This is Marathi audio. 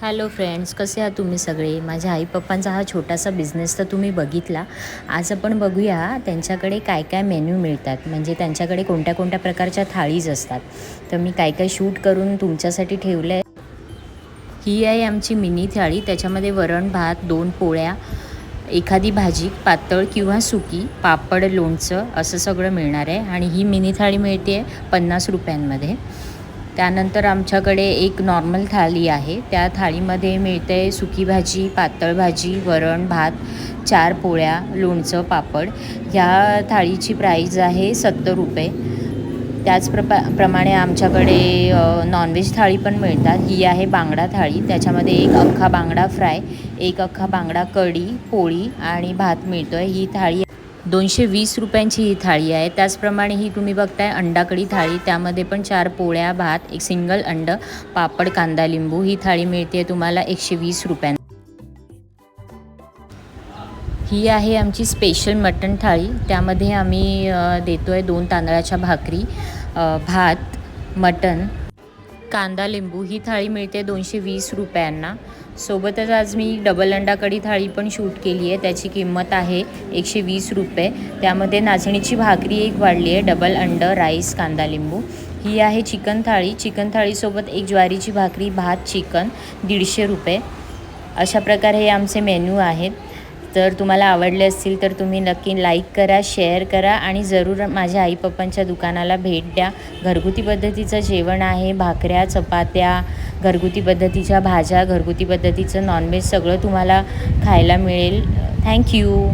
हॅलो फ्रेंड्स कसे आहात तुम्ही सगळे? माझ्या आई पप्पांचा हा छोटासा बिझनेस तर तुम्ही बघितला. आज आपण बघूया त्यांच्याकडे काय काय मेन्यू मिळतात. म्हणजे त्यांच्याकडे कोणत्या कोणत्या प्रकारच्या थाळीज असतात. तर मी काय काय शूट करून तुमच्यासाठी ठेवलं आहे ही आहे आमची मिनी थाळी. त्याच्यामध्ये वरण भात दोन पोळ्या एखादी भाजी पातळ किंवा सुकी पापड लोणचं असं सगळं मिळणार आहे. आणि ही मिनी थाळी मिळते आहे पन्नास रुपयांमध्ये. त्यानंतर आमच्याकडे एक नॉर्मल थाळी आहे. त्या थाळीमध्ये मिळते सुकी भाजी पातळ भाजी वरण भात चार पोळ्या लोणचं पापड. ह्या थाळीची प्राईज आहे सत्तर रुपये. त्याच प्रपा प्रमाणे आमच्याकडे नॉनव्हेज थाळी पण मिळतात. ही आहे बांगडा थाळी. त्याच्यामध्ये एक अख्खा बांगडा फ्राय एक अख्खा बांगडा कढी पोळी आणि भात मिळतो आहे ही थाळी दोनशे वीस रुपयांची ही थाळी आहे. त्याचप्रमाणे ही तुम्ही बघताय अंडाकडी थाळी. त्यामध्ये पण चार पोळ्या भात एक सिंगल अंड पापड कांदा लिंबू ही थाळी मिळते तुम्हाला एकशे वीस रुपयां ही आहे आमची स्पेशल मटण थाळी. त्यामध्ये आम्ही देतो आहे दोन तांदळाच्या भाकरी भात मटण कांदा लिंबू ही थाळी मिळते दोनशे वीस रुपयांना. सोबतच आज मी डबल अंडा कढी थाळी पण शूट केली आहे. त्याची किंमत आहे एकशे वीस रुपये. त्यामध्ये नाचणीची भाकरी एक वाढली आहे डबल अंड राईस कांदा लिंबू. ही आहे चिकन थाळी. चिकन थाळीसोबत एक ज्वारीची भाकरी भात चिकन दीडशे रुपये. अशा प्रकारे हे आमचे मेन्यू आहेत. जर तुम्हाला आवडले असतील तर तुम्ही नक्की लाईक करा शेअर करा आणि जरूर माझ्या आई पप्पांच्या दुकानाला भेट द्या. घरगुती पद्धतीचं जेवण आहे भाकऱ्या चपात्या घरगुती पद्धतीच्या भाज्या घरगुती पद्धतीचं नॉनव्हेज सगळं तुम्हाला खायला मिळेल. थँक्यू